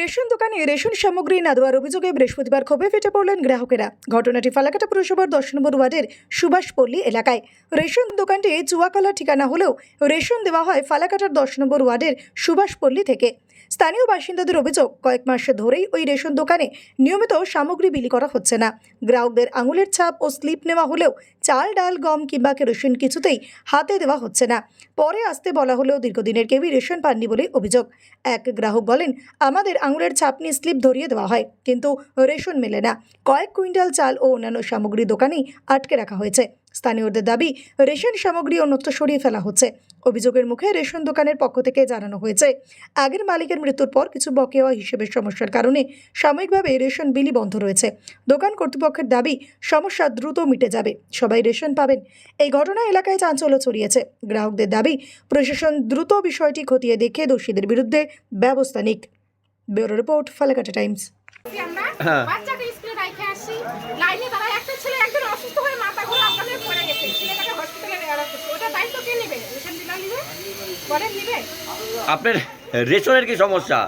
Ration দোকানে ration সামগ্রী না দেওয়ার অভিযোগে বৃহস্পতিবার ক্ষোভে ফেটে পড়লেন গ্রাহকেরা। ঘটনাটি ফালাকাটা পুরসভার দশ নম্বর ওয়ার্ডের সুভাষপল্লী এলাকায়। রেশন দোকানটি চুয়াকলা ঠিকানা হলেও রেশন দেওয়া হয় ফালাকাটার দশ নম্বর ওয়ার্ডের সুভাষপল্লী থেকে। স্থানীয় বাসিন্দাদের অভিযোগ, কয়েক মাস ধরেই ওই রেশন দোকানে নিয়মিত সামগ্রী বিলি করা হচ্ছে না। গ্রাহকদের আঙুলের ছাপ ও স্লিপ নেওয়া হলেও চাল, ডাল, গম কিংবা কেরোসিন কিছুতেই হাতে দেওয়া হচ্ছে না। পরে আসতে বলা হলেও দীর্ঘদিনের কেউই রেশন পাননি বলে অভিযোগ। এক গ্রাহক বলেন, আমাদের আঙুলের ছাপ নিয়ে স্লিপ ধরিয়ে দেওয়া হয়, কিন্তু রেশন মেলে না। কয়েক কুইন্টাল চাল ও অন্যান্য সামগ্রী দোকানেই আটকে রাখা হয়েছে। স্থানীয়দের দাবি রেশন সামগ্রী অন্যত্র সরিয়ে ফেলা হচ্ছে। অভিযোগের মুখে রেশন দোকানের পক্ষ থেকে জানানো হয়েছে আগের মালিকের মৃত্যুর পর কিছু বকেয়া হিসেবের সমস্যার কারণে সাময়িকভাবে রেশন বিলি বন্ধ রয়েছে। দোকান কর্তৃপক্ষের দাবি সমস্যা দ্রুত মিটে যাবে সবাই রেশন পাবেন। এই ঘটনা এলাকায় চাঞ্চল্য ছড়িয়েছে। গ্রাহকদের দাবি প্রশাসন দ্রুত বিষয়টি খতিয়ে দেখে দোষীদের বিরুদ্ধে ব্যবস্থা নিক। Bureau report Falakata Times. হ্যাঁ। বাচ্চাকে স্কুলে রাখে আসি লাইনে দাঁড়ায় একটা ছেলে একজন অসুস্থ হয়ে মাথা ঘুরে আমাদের পড়ে গেছে ছেলেটাকে হসপিটালে নেওয়া হচ্ছে ওটা দায়িত্ব কে নেবে রেশন ডিলার নেবে বলেন নেবে আপনার রেশনের কি সমস্যা?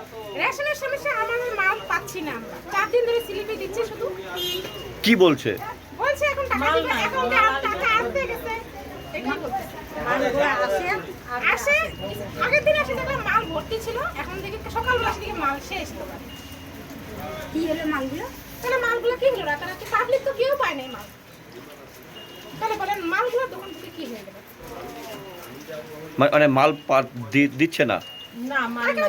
রেশনের সমস্যা আমাদের মাল পাচ্ছি না চার দিন ধরে স্লিপে দিচ্ছে শুধু। কি বলছে? বলছে এখন টাকা দিবে এখন টাকা আসতে গেছে। আসে। আগের দিন আসে দেখলাম মাল ভর্তি ছিল এখন দেখি সকালবেলা থেকে মাল শেষ তো কি হলো মালগুলো? তাহলে মালগুলো কি হলো? রাতারাতি পাবলিক তো কেউ পায় নাই মাল। তাহলে বলেন মালগুলো দোকান থেকে কি হয়ে গেল? মানে মাল পা- দি- দিচ্ছে না? না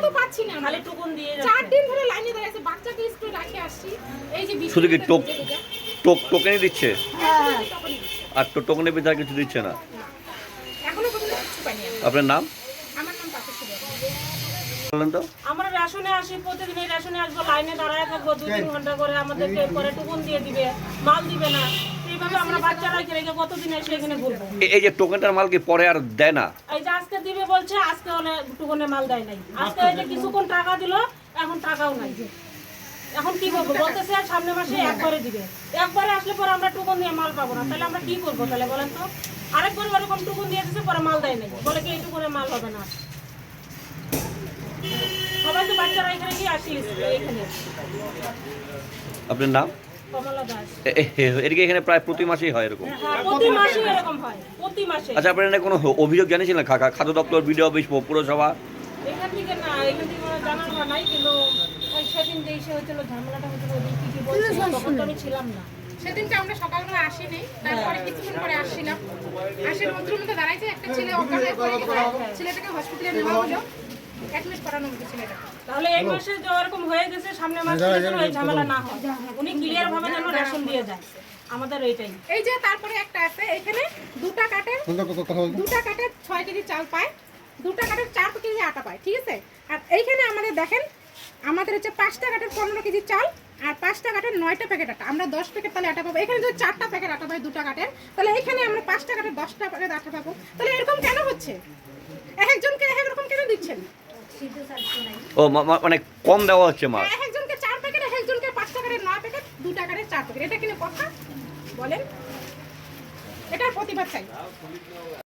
তো পাচ্ছি না। খালি টুকুন দিয়ে চার দিন ধরে লাইনে দাঁড়িয়ে আছে। বাচ্চাকে স্কুলে রাখে আসছি। এই যে শুধু কি টোক। টোক টোকেনই দিচ্ছে? হ্যাঁ, দিচ্ছে। আর তো ভিতরে কিছু দিচ্ছে না। আপনার নাম? আমার রেশনে আসি প্রতিদিন এই রেশনে আসব লাইনে দাঁড়ায় থাকব দুই তিন ঘণ্টা করে আমাদেরকে পরে টুকুন দিয়ে দিবে মাল দিবে না। এইভাবে আমরা বাচ্চারা রেখে কতদিন এসে এখানে ঘুরবো? এই যে টোকেনটার মাল কি পরে আর দেয় না? এই যে আজকে দিবে বলছে আজকে অনেক টুকুনে মাল দেয় নাই। আজকে এই যে কিছুক্ষণ টাকা দিল এখন টাকাও নাই। এখন কি করব? বলতেছে সামনে মাসে একবারে দিবে। একবারে আসলে পরে আমরা টুকুন দিয়ে মাল পাবো না। তাহলে আমরা কি করব তাহলে বলেন তো? আরেকবার ওরকম টুকুন দিয়ে দিচ্ছে পরে মাল দেয় নাই। বলে কি এই টুকুনে মাল হবে না? সবাই তো বাচ্চারা এখানে কি আসি এখানে আপনার নাম? কমলা দাস। এ- এ- এ- এদিকে এখানে প্রায় প্রতি মাসেই হয় এরকম? হ্যাঁ হয় আচ্ছা আপনার কোনো অভিযোগ জানিয়েছিলেন? খা- খা- খাদ্য দপ্তর বিডিও অফিস পুরসভা? এখান থেকে না এখান থেকে আমার নাই কিন্তু সেদিন যে এসে হয়েছিল ঝামেলাটা হয়েছিল ওই কি কি বলছিল তখন তো আমি ছিলাম না। সেদিনকে আমরা সকালবেলা আসিনি তারপরে কিছুক্ষণ পরে আসছিলাম। আসে রোদ্রের মধ্যে দাঁড়াইছে একটা ছেলে অজ্ঞান হয়ে ছেলেটাকে হসপিটালে নেওয়া হলো। অ্যাডমিট করানো হলো ছেলেটাকে তাহলে এই মাসে যে ওরকম হয়ে গেছে সামনের মাসে যেন ওই ঝামেলা না হয় উনি ক্লিয়ার ভাবে যেন রেশন দিয়ে যায়। আমাদের এই যে তারপরে একটা আছে এখানে দুটা কাঠের দুটা কাঠের ছয় কেজি চাল পায় দুটা কাঠের চার কেজি আটা পায় ঠিক আছে? আর এইখানে আমাদের দেখেন আমাদের হচ্ছে পাঁচটা কাঠের পনেরো কেজি চাল আর পাঁচটা কাঠের নয়টা প্যাকেট আটা। আমরা দশ প্যাকেট তাহলে আটা পাবো। এখানে যদি চারটা প্যাকেট আটা পাই দুটা কাঠের তাহলে এখানে আমরা পাঁচটা কাঠের দশটা প্যাকেট আটা পাবো। তাহলে এরকম কেন হচ্ছে? এক একজনকে এক এক রকম কেন দিচ্ছেন? ও মানে কম দেওয়া হচ্ছে মাল একজনকে চার প্যাকেট এক একজনকে পাঁচ টাকারের নয় প্যাকেট দু করে চার প্যাকেট। এটা কিনে কথা? বলেন। এটার প্রতিবাদ চাই।